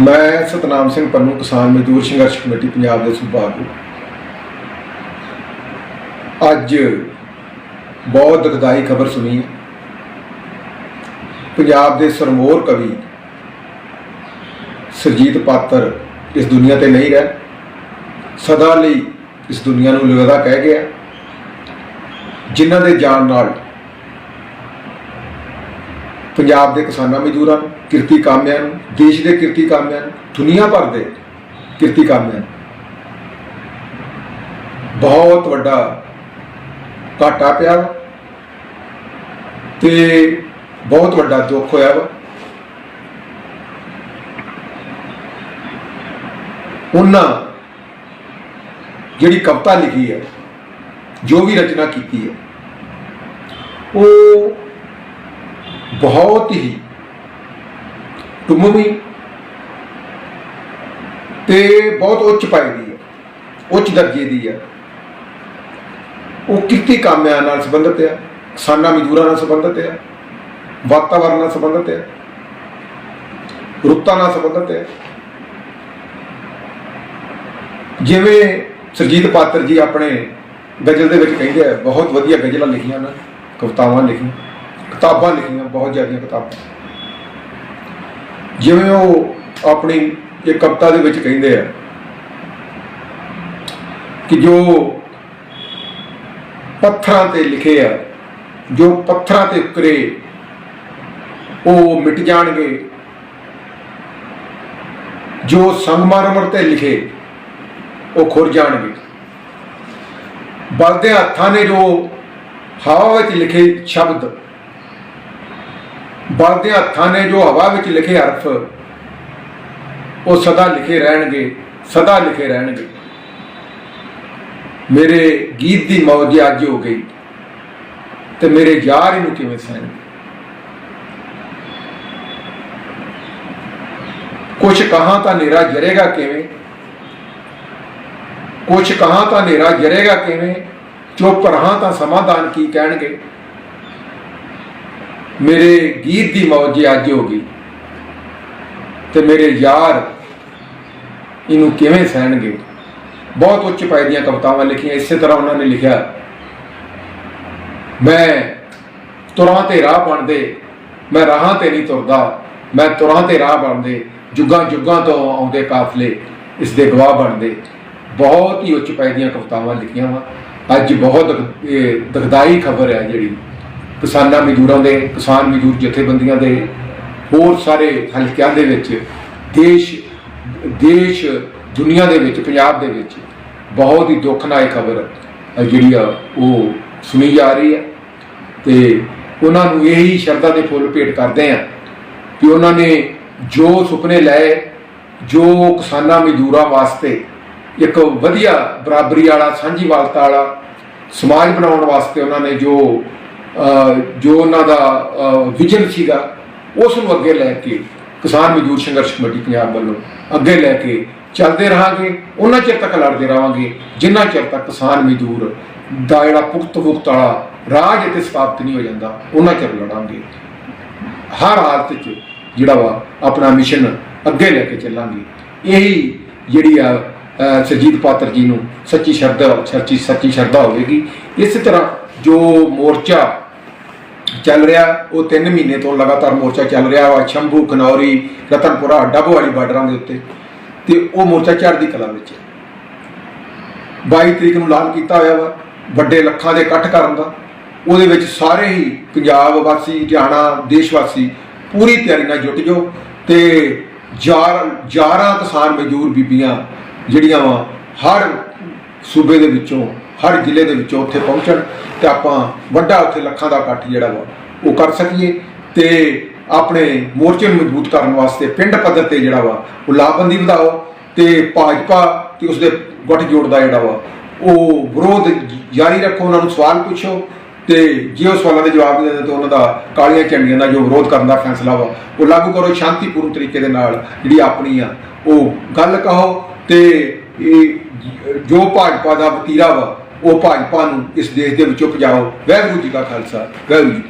ਮੈਂ ਸਤਨਾਮ ਸਿੰਘ ਪੰਨੂ ਕਿਸਾਨ ਮਜ਼ਦੂਰ ਸੰਘਰਸ਼ ਕਮੇਟੀ, ਪੰਜਾਬ ਦੇ ਸੂਬਾ ਆਗੂ ਅੱਜ ਬਹੁਤ ਦੁਖਦਾਈ ਖਬਰ ਸੁਣੀ ਹੈ। ਪੰਜਾਬ ਦੇ ਸਰਮੋਰ ਕਵੀ ਸਰਜੀਤ ਪਾਤਰ ਇਸ ਦੁਨੀਆ ਤੇ ਨਹੀਂ ਰਹਿ, ਸਦਾ ਲਈ ਇਸ ਦੁਨੀਆ ਨੂੰ ਲਗਦਾ ਕਹਿ ਗਿਆ ਜਿਨ੍ਹਾਂ ਦੇ ਜਾਣ ਨਾਲ ਪੰਜਾਬ ਦੇ ਕਿਸਾਨਾਂ ਮਜ਼ਦੂਰਾਂ ਨੂੰ ਕਿਰਤੀ ਕਾਮਿਆਂ ਨੂੰ, ਦੇਸ਼ ਦੇ ਕਿਰਤੀ ਕਾਮਿਆਂ ਨੂੰ, ਦੁਨੀਆ ਭਰ ਦੇ ਕਿਰਤੀ ਕਾਮਿਆਂ ਨੂੰ। ਬਹੁਤ ਵੱਡਾ ਘਾਟਾ ਪਿਆ ਵਾ ਤੇ ਬਹੁਤ ਵੱਡਾ ਦੁੱਖ ਹੋਇਆ ਵਾ। ਉਹਨਾਂ ਜਿਹੜੀ ਕਵਿਤਾ ਲਿਖੀ ਹੈ, ਜੋ ਵੀ ਰਚਨਾ ਕੀਤੀ ਹੈ, ਉਹ ਬਹੁਤ ਹੀ ਟੁੰਮਵੀਂ ਤੇ ਬਹੁਤ ਉੱਚ ਪਾਈ ਦੀ ਹੈ। ਉੱਚ ਦਰਜੇ ਦੀ ਹੈ। ਉਹ ਕਿਰਤੀ ਕਾਮਿਆਂ ਨਾਲ ਸੰਬੰਧਿਤ ਹੈ। ਕਿਸਾਨਾਂ ਮਜ਼ਦੂਰਾਂ ਨਾਲ ਸੰਬੰਧਿਤ ਹੈ। ਵਾਤਾਵਰਣ ਨਾਲ ਸੰਬੰਧਿਤ ਹੈ। ਰੁੱਤਾਂ ਨਾਲ ਸੰਬੰਧਿਤ ਹੈ। ਜਿਵੇਂ ਸਰਜੀਤ ਪਾਤਰ ਜੀ ਆਪਣੇ ਗਜ਼ਲ ਦੇ ਵਿੱਚ ਕਹਿੰਦੇ ਆ, ਬਹੁਤ ਵਧੀਆ ਗਜ਼ਲਾਂ ਲਿਖੀਆਂ ਨੇ, ਕਵਿਤਾਵਾਂ ਲਿਖੀਆਂ, ਕਿਤਾਬਾਂ ਲਿਖੀਆਂ, ਬਹੁਤ ਜ਼ਿਆਦੀਆਂ ਕਿਤਾਬਾਂ। ਜਿਵੇਂ ਉਹ ਆਪਣੀ ਇਹ ਕਵਿਤਾ ਦੇ ਵਿੱਚ ਕਹਿੰਦੇ ਆ ਕਿ ਜੋ ਪੱਥਰਾਂ ਤੇ ਲਿਖੇ ਆ, ਜੋ ਪੱਥਰਾਂ ਤੇ ਉਕਰੇ ਉਹ ਮਿਟ ਜਾਣਗੇ। ਜੋ ਸੰਗਮਰਮਰ ਤੇ ਲਿਖੇ, ਉਹ ਖੁਰ ਜਾਣਗੇ। ਬਲਦੇ ਹੱਥਾਂ ਨੇ ਜੋ ਹਵਾ ਵਿੱਚ ਲਿਖੇ ਸ਼ਬਦ ਬਲਦੇ ਹੱਥਾਂ ਨੇ ਜੋ ਹਵਾ ਵਿੱਚ ਲਿਖੇ ਹਰਫ ਉਹ ਸਦਾ ਲਿਖੇ ਰਹਿਣਗੇ, ਸਦਾ ਲਿਖੇ ਰਹਿਣਗੇ। ਮੇਰੇ ਗੀਤ ਦੀ ਮੌਜ ਅੱਜ ਹੋ ਗਈ, ਤੇ ਮੇਰੇ ਯਾਰ ਇਹਨੂੰ ਕਿਵੇਂ ਸਹਿਣ ਕੁਛ ਕਹਾਂ ਤਾਂ ਨੇਰਾ ਜਰੇਗਾ ਕਿਵੇਂ? ਕੁਛ ਕਹਾਂ ਤਾਂ ਨੇਰਾ ਜਰੇਗਾ ਕਿਵੇਂ? ਚੁੱਪ ਰਹਾਂ ਤਾਂ ਸਮਾਧਾਨ ਕੀ ਕਹਿਣਗੇ? ਮੇਰੇ ਗੀਤ ਦੀ ਮੌਜ ਅੱਜ ਹੋ ਗਈ ਤੇ ਮੇਰੇ ਯਾਰ ਇਹਨੂੰ ਕਿਵੇਂ ਸਹਿਣਗੇ? ਬਹੁਤ ਉੱਚ ਪਾਏ ਦੀਆਂ ਕਵਿਤਾਵਾਂ ਲਿਖੀਆਂ, ਇਸੇ ਤਰ੍ਹਾਂ ਉਹਨਾਂ ਨੇ ਲਿਖਿਆ। ਮੈਂ ਤੁਰਾਂ ਤੇ ਰਾਹ ਬਣਦੇ, ਮੈਂ ਰਾਹਾਂ ਤੇ ਨਹੀਂ ਤੁਰਦਾ, ਮੈਂ ਤੁਰਾਂ ਤੇ ਰਾਹ ਬਣਦੇ, ਜੁਗਾਂ ਜੁਗਾਂ ਤੋਂ ਆਉਂਦੇ ਕਾਫਲੇ ਇਸ ਦੇ ਗਵਾਹ ਬਣਦੇ। ਬਹੁਤ ਹੀ ਉੱਚ ਪਾਏ ਦੀਆਂ ਕਵਿਤਾਵਾਂ ਲਿਖੀਆਂ ਵਾ। ਅੱਜ ਬਹੁਤ ਦੁਖ- ਖਬਰ ਹੈ ਜਿਹੜੀ। ਕਿਸਾਨਾਂ ਮਜ਼ਦੂਰਾਂ ਦੇ, ਕਿਸਾਨ ਮਜ਼ਦੂਰ ਜਥੇਬੰਦੀਆਂ ਦੇ, ਹੋਰ ਸਾਰੇ ਹਲਕਿਆਂ ਦੇ ਵਿੱਚ, ਦੇਸ਼ ਦੇਸ਼, ਦੁਨੀਆ ਦੇ ਵਿੱਚ, ਪੰਜਾਬ ਦੇ ਵਿੱਚ ਬਹੁਤ ਹੀ ਦੁੱਖਨਾਇਕ ਖਬਰ ਜਿਹੜੀ ਆ ਉਹ ਸੁਣੀ ਜਾ ਰਹੀ ਹੈ। ਤੇ ਉਹਨਾਂ ਨੂੰ ਇਹੀ ਸ਼ਰਧਾ ਦੇ ਫੁੱਲ ਭੇਟ ਕਰਦੇ ਆ ਕਿ ਉਹਨਾਂ ਨੇ ਜੋ ਸੁਪਨੇ ਲਏ, ਜੋ ਕਿਸਾਨਾਂ ਮਜ਼ਦੂਰਾਂ ਵਾਸਤੇ ਇੱਕ ਵਧੀਆ ਬਰਾਬਰੀ ਵਾਲਾ ਸਾਂਝੀਵਾਲਤਾ ਵਾਲਾ ਸਮਾਜ ਬਣਾਉਣ ਵਾਸਤੇ ਉਹਨਾਂ ਨੇ ਜੋ ਜੋ ਉਹਨਾਂ ਦਾ ਵਿਜ਼ਨ ਸੀਗਾ ਉਸ ਨੂੰ ਅੱਗੇ ਲੈ ਕੇ ਕਿਸਾਨ ਮਜ਼ਦੂਰ ਸੰਘਰਸ਼ ਕਮੇਟੀ ਪੰਜਾਬ ਵੱਲੋਂ ਅੱਗੇ ਲੈ ਕੇ ਚੱਲਦੇ ਰਹਾਂਗੇ। ਉਹਨਾਂ ਚਿਰ ਤੱਕ ਲੜਦੇ ਰਹਾਂਗੇ ਜਿੰਨਾ ਚਿਰ ਤੱਕ ਕਿਸਾਨ ਮਜ਼ਦੂਰ ਦਾ ਜਿਹੜਾ ਪੁਖਤ ਪੁਖਤ ਵਾਲਾ ਰਾਜ ਇੱਥੇ ਸਥਾਪਿਤ ਨਹੀਂ ਹੋ ਜਾਂਦਾ ਉਹਨਾਂ ਚਿਰ ਲੜਾਂਗੇ। ਹਰ ਹਾਲਤ 'ਚ ਜਿਹੜਾ ਵਾ ਆਪਣਾ ਮਿਸ਼ਨ ਅੱਗੇ ਲੈ ਕੇ ਚੱਲਾਂਗੇ। ਇਹੀ ਜਿਹੜੀ ਆ ਅਹ, ਸਰਜੀਤ ਪਾਤਰ ਜੀ ਨੂੰ ਸੱਚੀ ਸ਼ਰਧਾ ਸੱਚੀ ਸੱਚੀ ਸ਼ਰਧਾ ਹੋਵੇਗੀ। ਇਸੇ ਤਰ੍ਹਾਂ ਜੋ ਮੋਰਚਾ ਚੱਲ ਰਿਹਾ, ਉਹ 3 ਮਹੀਨੇ ਤੋਂ ਲਗਾਤਾਰ ਮੋਰਚਾ ਚੱਲ ਰਿਹਾ ਵਾ, ਸ਼ੰਭੂ ਕਨੌਰੀ ਰਤਨਪੁਰਾ ਡੱਬੋ ਵਾਲੀ ਬਾਰਡਰਾਂ ਦੇ ਉੱਤੇ। ਤੇ ਉਹ ਮੋਰਚਾ ਚੜ੍ਹਦੀ ਕਲਾ ਵਿੱਚ ਹੈ। 22 ਤਰੀਕ ਨੂੰ ਐਲਾਨ ਕੀਤਾ ਹੋਇਆ ਵਾ, ਵੱਡੇ ਲੱਖਾਂ ਦੇ ਇਕੱਠ ਕਰਨ ਦਾ। ਉਹਦੇ ਵਿੱਚ ਸਾਰੇ ਹੀ ਪੰਜਾਬ ਵਾਸੀ, ਹਰਿਆਣਾ, ਦੇਸ਼ ਵਾਸੀ ਪੂਰੀ ਤਿਆਰੀ ਨਾਲ ਜੁਟ ਜਾਓ ਤੇ ਯਾਰ, ਯਾਰਾਂ ਕਿਸਾਨ ਮਜ਼ਦੂਰ ਬੀਬੀਆਂ ਜਿਹੜੀਆਂ ਵਾ, ਹਰ ਸੂਬੇ ਦੇ ਵਿੱਚੋਂ ਹਰ ਜ਼ਿਲ੍ਹੇ ਦੇ ਵਿੱਚੋਂ ਉੱਥੇ ਪਹੁੰਚਣ ਤੇ ਆਪਾਂ ਵੱਡਾ ਉੱਥੇ ਲੱਖਾਂ ਦਾ ਇਕੱਠ ਜਿਹੜਾ ਵਾ, ਉਹ ਕਰ ਸਕੀਏ ਤੇ ਆਪਣੇ ਮੋਰਚੇ ਨੂੰ ਮਜ਼ਬੂਤ ਕਰਨ ਵਾਸਤੇ ਪਿੰਡ ਪੱਧਰ ਤੇ ਜਿਹੜਾ ਵਾ, ਉਹ ਲਾਭਬੰਦੀ ਵਧਾਓ ਤੇ ਭਾਜਪਾ ਤੇ ਉਸਦੇ ਗੁੱਟ ਦਾ ਜਿਹੜਾ ਵਾ, ਉਹ ਵਿਰੋਧ ਜਾਰੀ ਰੱਖੋ, ਉਹਨਾਂ ਨੂੰ ਸਵਾਲ ਪੁੱਛੋ ਤੇ ਜੇ ਉਹ ਸਵਾਲਾਂ ਦੇ ਜਵਾਬ ਨਹੀਂ ਦਿੰਦੇ ਤਾਂ ਉਹਨਾਂ ਦਾ ਕਾਲੀਆਂ ਝੰਡੀਆਂ ਦਾ ਜੋ ਵਿਰੋਧ ਕਰਨ ਦਾ ਫੈਸਲਾ ਵਾ, ਉਹ ਲਾਗੂ ਕਰੋ, ਸ਼ਾਂਤੀਪੂਰਨ ਤਰੀਕੇ ਦੇ ਨਾਲ ਜਿਹੜੀ ਆਪਣੀ ਆ, ਉਹ ਗੱਲ ਕਹੋ ਤੇ ਇਹ ਜੋ ਭਾਜਪਾ ਦਾ ਵਤੀਰਾ ਵਾ ਉਹ ਭਾਜਪਾ ਨੂੰ ਇਸ ਦੇਸ਼ ਦੇ ਵਿੱਚੋਂ ਭਜਾਓ ਵਾਹਿਗੁਰੂ ਜੀ ਕਾ ਖਾਲਸਾ ਵਾਹਿਗੁਰੂ ਜੀ